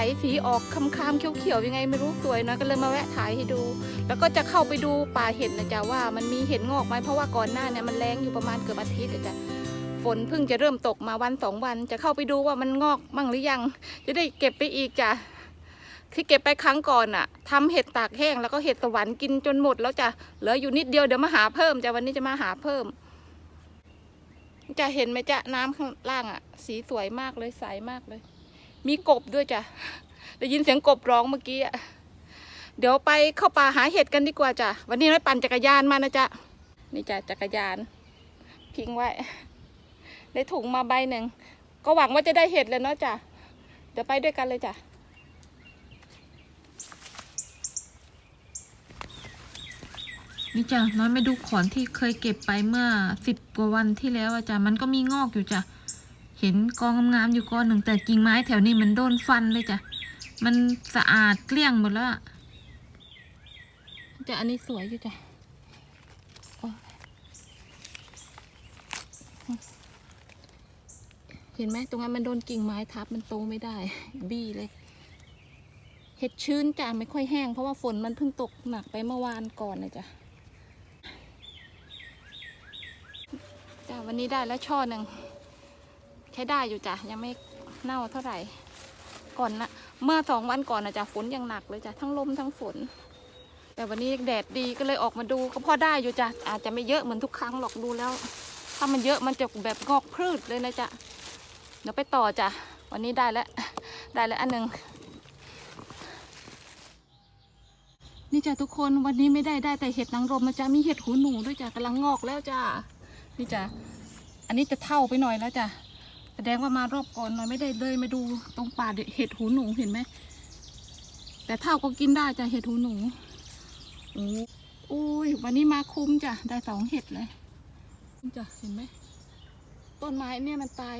สใสสีออกคำคามๆเขียวๆยังไงไม่รู้สวยนะก็เลยมาแวะถ่ายให้ดู แล้วก็จะเข้าไปดูป่าเห็ดนะจ๊ะว่ามันมีเห็ดงอกไหมเพราะว่าก่อนหน้าเนี่ยมันแรงอยู่ประมาณเกือบอาทิตย์อะจ๊ะฝนเพิ่งจะเริ่มตกมาวันสองวัน จะเข้าไปดูว่ามันงอกมั่งหรือยัง จะได้เก็บไปอีกจ้ะที่เก็บไปครั้งก่อนอะทำเห็ดตากแห้งแล้วก็เห็ดสวรรค์กินจนหมดแล้วจ้ะเหลืออยู่นิดเดียวเดี๋ยวมาหาเพิ่มจ้ะวันนี้จะมาหาเพิ่มจะเห็นไหมจ๊ะน้ำข้างล่างอะสีสวยมากเลยใสมากเลย มีกบด้วยจ้ะได้ยินเสียงกบร้องเมื่อกี้อะเดี๋ยวไปเข้าป่าหาเห็ดกันดีกว่าจ้ะวันนี้เราปั่นจักรยานมานะจ๊ะนี่จ้ะจักรยานพิงไว้ ได้ถุงมาใบหนึ่งก็หวังว่าจะได้เห็ดเลยเนาะจ้ะเดี๋ยวไปด้วยกันเลยจ้ะนี่จ้ะน้อยไม่ดูขอนที่เคยเก็บไปเมื่อสิบกว่าวันที่แล้วอะจ้ะมันก็มีงอกอยู่จ้ะ เห็นกองงามๆอยู่กองหนึ่งแต่กิ่งไม้แถวนี้มันโดนฟันเลยจ้ะ มันสะอาดเกลี้ยงหมดแล้วอะจ้ะอันนี้สวยอยู่จ้ะเห็นไหมตรงนั้นมันโดนกิ่งไม้ทับมันโตไม่ได้ บี้เลย เห็ดชื้นจ้ะไม่ค่อยแห้งเพราะว่าฝนมันเพิ่งตกหนักไปเมื่อวานก่อนเลยจ้ะจ้ะวันนี้ได้แล้วช่อหนึ่ง ใช้ได้อยู่จ้ะยังไม่เน่าเท่าไหร่ ก่อนนะเมื่อสองวันก่อนนะจ้ะฝนยังหนักเลยจ้ะทั้งลมทั้งฝน แต่วันนี้แดดดีก็เลยออกมาดูก็พอได้อยู่จ้ะอาจจะไม่เยอะเหมือนทุกครั้งหรอกดูแล้ว ถ้ามันเยอะมันจะแบบงอกพืชเลยนะจ๊ะเดี๋ยวไปต่อจ้ะวันนี้ได้แล้วได้แล้วอันหนึ่งนี่จ้ะทุกคนวันนี้ไม่ได้ได้แต่เห็ดนางรมนะจ๊ะมีเห็ดหูหนูด้วยจ้ะกำลังงอกแล้วจ้ะนี่จ้ะอันนี้จะเท่าไปหน่อยแล้วจ้ะ แสดงว่ามารอบก่อนหน่อยไม่ได้เลยมาดูตรงป่าเห็ดหูหนูเห็นไหม แต่เท่าก็กินได้จ้ะเห็ดหูหนูโอ้โอ้ยวันนี้มาคุ้มจ้ะได้สองเห็ดเลยจ้ะเห็นไหมต้นไม้เนี่ยมันตาย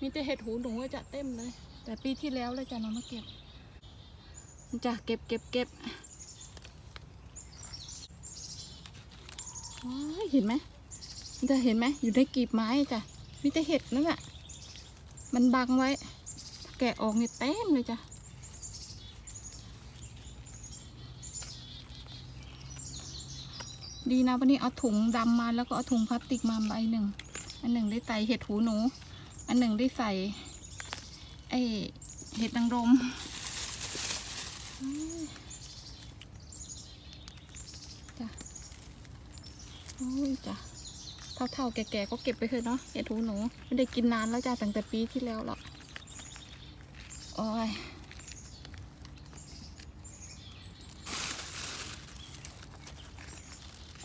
มีแต่เห็ดหูหนูจะเต็มเลย แต่ปีที่แล้วเลยจ้ะเรามาเก็บจ้ะเก็บเก็บเก็บว้าเห็นไหมจะเห็นไหมอยู่ในกีบไม้จ้ะมีแต่เห็ดนั่นแหละ มันบังไว้ แกะออกเนี่ยเต็มเลยจ้ะดีนะวันนี้เอาถุงดำมาแล้วก็เอาถุงพลาสติกมาใบหนึ่ง อันหนึ่งได้ใส่เห็ดหูหนู อันหนึ่งได้ใส่ไอเห็ดนางรมอืมจ้ะโอ้ยจ้ะ เท่าๆ แก่ๆก็เก็บไปเถอะเนาะเห็ดหูหนูไม่ได้กินนานแล้วจ้าตั้งแต่ปีที่แล้วหรอกโอ้ย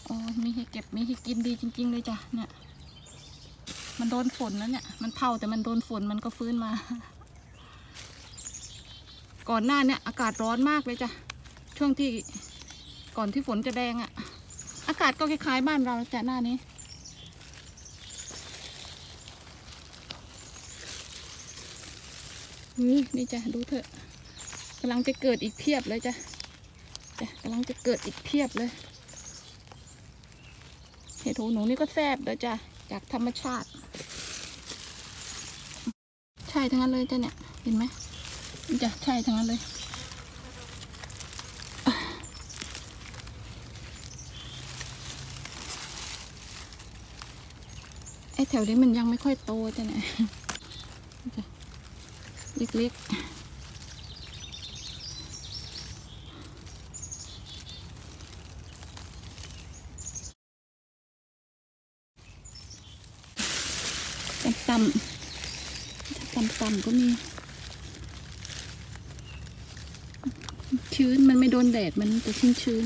โอ้ยมีให้เก็บมีให้กินดีจริง ๆ เลยจ้ะเนี่ย มันโดนฝนแล้วเนี่ย มันเท่าแต่มันโดนฝนมันก็ฟื้นมา ก่อนหน้าเนี่ย อากาศร้อนมากเลยจ้ะช่วงที่ก่อนที่ฝนจะแดงอะ่ะ อากาศก็คล้ายๆบ้านเราจ้ะหน้านี้ นี่จ้ะดูเถอะกำลังจะเกิดอีกเพียบเลยจ้ะจ้ะกำลังจะเกิดอีกเพียบเลย เห็ดหูหนูนี่ก็แซ่บเลยจ้ะจากธรรมชาติ ใช่ทั้งนั้นเลยจ้ะเนี่ยเห็นไหมนี่จ้ะใช่ทั้งนั้นเลยไอแถวนี้มันยังไม่ค่อยโตจ้ะเนี่ย เล็กๆต่ำๆต่ำๆก็มี ชื้นมันไม่โดนแดดมันจะชื้นชื้น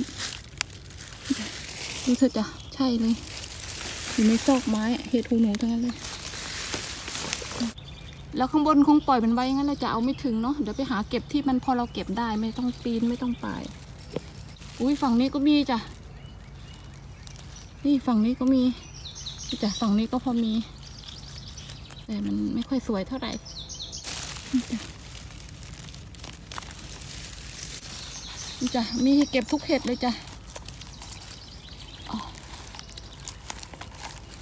ๆดูเถอะจ้ะใช่เลยอยู่ในซอกไม้เห็ดหูหนูทั้งนั้นเลย แล้วข้างบนคงปล่อยมันไว้งั้นเราจะเอาไม่ถึงเนาะเดี๋ยวไปหาเก็บที่มันพอเราเก็บได้ไม่ต้องปีนไม่ต้องป่ายอุ้ยฝั่งนี้ก็มีจ้ะนี่ฝั่งนี้ก็มีจ้ะฝั่งนี้ก็พอมี แต่มันไม่ค่อยสวยเท่าไหร่จ้ะมีให้เก็บทุกเห็ดเลยจ้ะ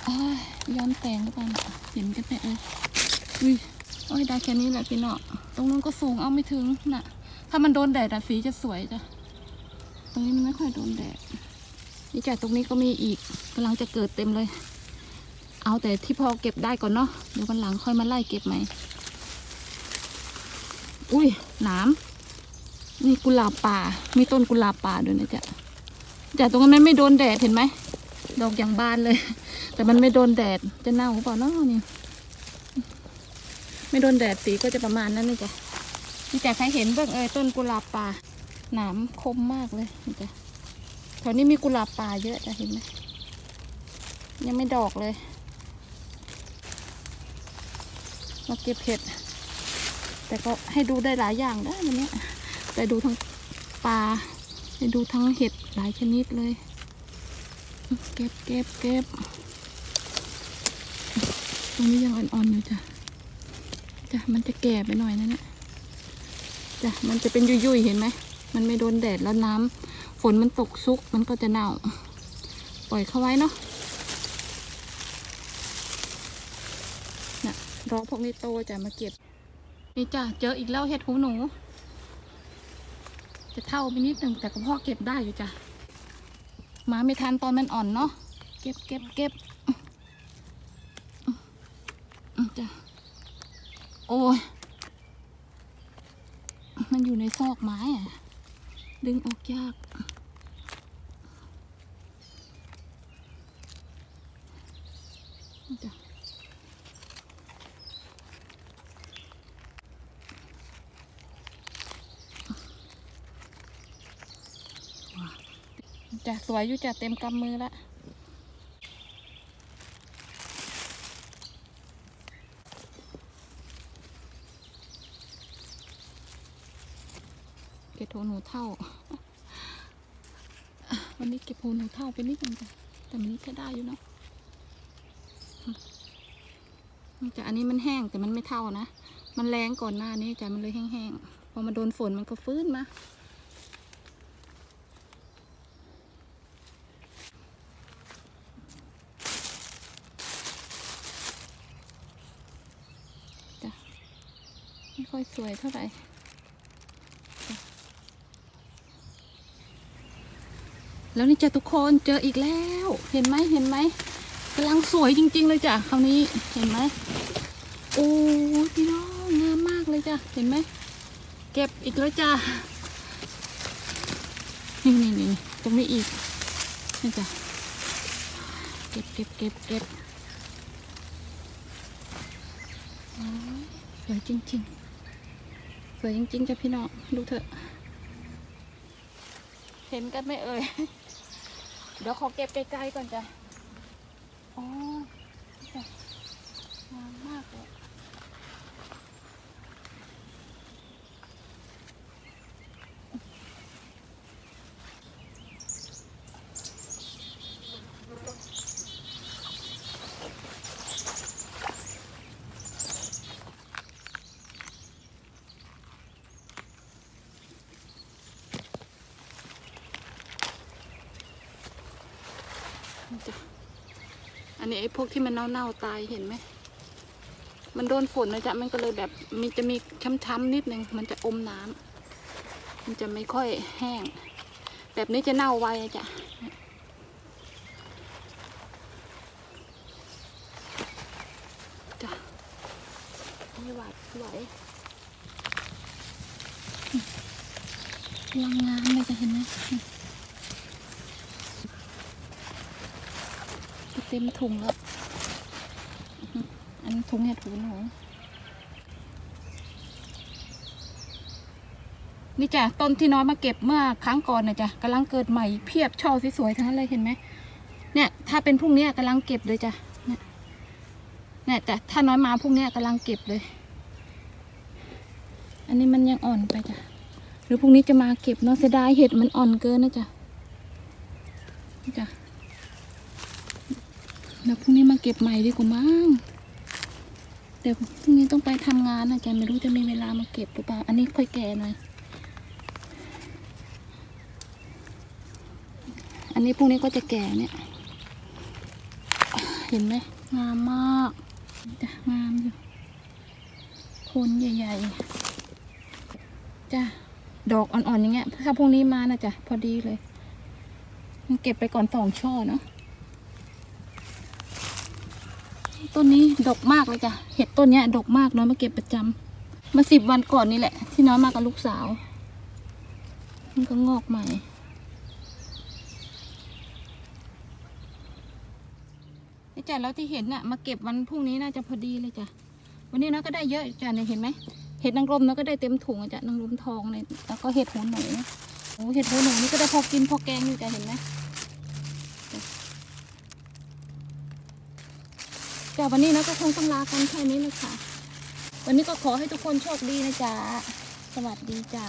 อ๋อย้อนแตงหรือเปล่าเนี่ยเห็นกันแน่เลยอุ้ย โอ้ยได้แค่นี้แหละพี่เนาะตรงนู้นก็สูงเอาไม่ถึงน่ะ ถ้ามันโดนแดดอะสีจะสวยจ้ะ ตรงนี้มันไม่ค่อยโดนแดด นี่จ้ะตรงนี้ก็มีอีกกำลังจะเกิดเต็มเลย เอาแต่ที่พอเก็บได้ก่อนเนาะ เดี๋ยววันหลังค่อยมาไล่เก็บใหม่อุ้ยหนามนี่กุหลาบป่า มีต้นกุหลาบป่าด้วยนะจ๊ะจ้ะตรงนั้นมันไม่โดนแดดเห็นไหม ดอกอย่างบานเลย แต่มันไม่โดนแดด จะเน่าหรือเปล่าเนาะนี่ ไม่โดนแดดสีก็จะประมาณนั้นนะจ๊ะนี่แต่ใครเห็นเบื้องเอยต้นกุหลาบป่าหนามคมมากเลยนี่จ้ะแถวนี้มีกุหลาบป่าเยอะจะเห็นไหมยังไม่ดอกเลยมาเก็บเห็ด แต่ก็ให้ดูได้หลายอย่างได้วันนี้ไปดูทั้งปลาไปดูทั้งเห็ดหลายชนิดเลย เก็บเก็บเก็บตรงนี้ยังอ่อนๆอยู่จ้ะ จ้ะมันจะแก่ไปหน่อยนะเนี่ยจ้ะมันจะเป็นยุ่ยๆเห็นไหมมันไม่โดนแดดแล้วน้ำฝนมันตกซุกมันก็จะเน่า ปล่อยเขาไว้เนาะน่ะรอพวกนี้โตจะมาเก็บ นี่จ้ะเจออีกแล้วเห็ดหูหนู จะเท่าไปนิดหนึ่งแต่ก็พ่อเก็บได้อยู่จ้ะมาไม่ทันตอนมันอ่อนเนาะเก็บเก็บเก็บจ้ะ โอ้ย มันอยู่ในซอกไม้อะดึงออกยาก จะสวยอยู่จะเต็มกำมือละ เท่า วันนี้เก็บโหนูเท่าไปนิดนึงแต่มันนี้ใช้ได้อยู่เนาะจ้ะอันนี้มันแห้งแต่มันไม่เท่านะ มันแรงก่อนหน้านี้จ้ะมันเลยแห้งๆ พอมาโดนฝนมันก็ฟื้นมา จ้ะ ไม่ค่อยสวยเท่าไหร่จ้ะ แล้วนี่จ้ะทุกคนเจออีกแล้ว เห็นไหมเห็นไหมกำลังสวยจริง ๆ เลยจ้ะคราวนี้เห็นไหมโอ้พี่น้องงามมากเลยจ้ะเห็นไหมเก็บอีกแล้วจ้ะนี่นี่นี่ตรงนี้อีกนี่จ้ะเก็บเก็บเก็บเก็บโอ้ยสวยจริงๆสวยจริงๆจ้ะพี่น้องดูเถอะเห็นกันไหมเอ่ย เดี๋ยวขอเก็บไกลๆก่อนจ้ะอ๋อนี่จ้ะงามมากเลยนี่ จ้ะอันนี้ไอ้พวกที่มันเน่าๆตายเห็นไหม มันโดนฝนนะจ๊ะมันก็เลยแบบมีจะมีช้ำๆนิดนึง มันจะอมน้ำมันจะไม่ค่อยแห้ง แบบนี้จะเน่าไวอะจ้ะจ้ะไม่หวาดไหวกำลังงามเลยจะเห็นไหม ต็มถุงแล้ว อันนถุงเห็ดหูหนูนี่จ้ะต้นที่น้อยมาเก็บเมื่อครั้งก่อนนะจ้ะกำลังเกิดใหม่เพียบช่อสวยๆทั้งนั้นเลยเห็นไหมเนี่ยถ้าเป็นพรุ่งนี้กำลังเก็บเลยจ้ะเนี่ยเนี่ยแต่ถ้าน้อยมาพรุ่งนี้กำลังเก็บเลย อันนี้มันยังอ่อนไปจ้ะหรือพรุ่งนี้จะมาเก็บเนาะเสียดายเห็ดมันอ่อนเกินนะจ๊ะนี่จ้ะ เดี๋ยวพรุ่งนี้มาเก็บใหม่ดีกว่ามั้งเดี๋ยวพรุ่งนี้ต้องไปทำงานนะจ๊ะไม่รู้จะมีเวลามาเก็บหรือเปล่า อันนี้ค่อยแก่หน่อย อันนี้พรุ่งนี้ก็จะแก่เนี่ย เห็นไหมงามมากจ้ะงามอยู่คนใหญ่ๆจ้ะดอกอ่อนๆอย่างเงี้ยถ้าพรุ่งนี้มานะจ๊ะพอดีเลยมันเก็บไปก่อนสองช่อเนาะ ต้นนี้ดกมากเลยจ้ะ เห็ดต้นเนี้ยดกมากเนาะมาเก็บประจำมาสิบวันก่อนนี่แหละ ที่น้อยมากับลูกสาว มันก็งอกใหม่นี่จ้ะแล้วที่เห็นน่ะมาเก็บวันพรุ่งนี้น่าจะพอดีเลยจ้ะ วันนี้น้อยก็ได้เยอะจ้ะเนี่ยเห็นไหมเห็ดนางรมน้อยก็ได้เต็มถุงอะจ้ะนางรมทองเนี่ยแล้วก็เห็ดหูหนูโอ้เห็ดหูหนูนี่ก็ได้พอกินพอแกงอยู่จ้ะเห็นไหมจ้ะ จ้าวันนี้นะก็คงต้องลากันแค่นี้เลยค่ะ วันนี้ก็ขอให้ทุกคนโชคดีนะจ๊ะ สวัสดีจ้า